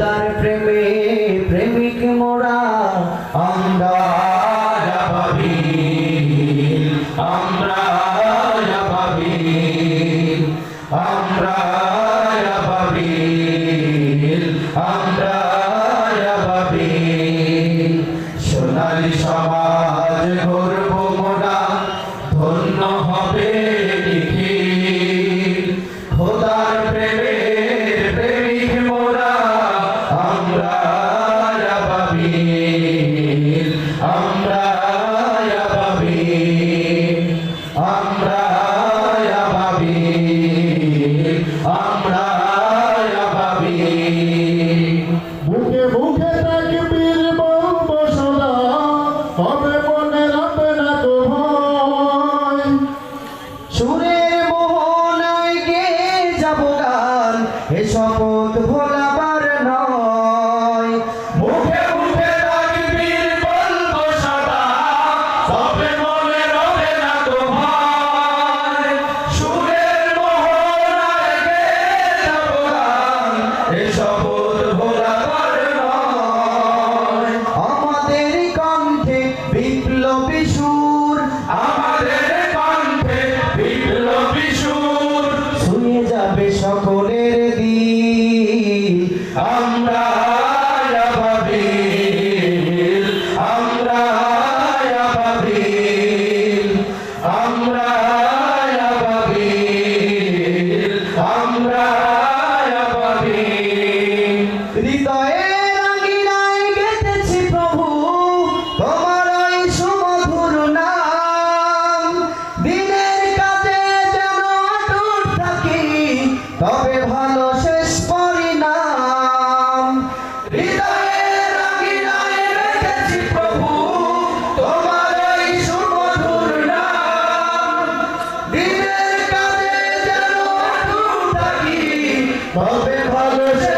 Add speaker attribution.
Speaker 1: তার প্রেমে প্রেমিক মোরা আমরা পাবি আমরা পাবি আমরা পাবি আমরা পাবি সমাজ গর্ব Yeah. Amen. হবে ভালো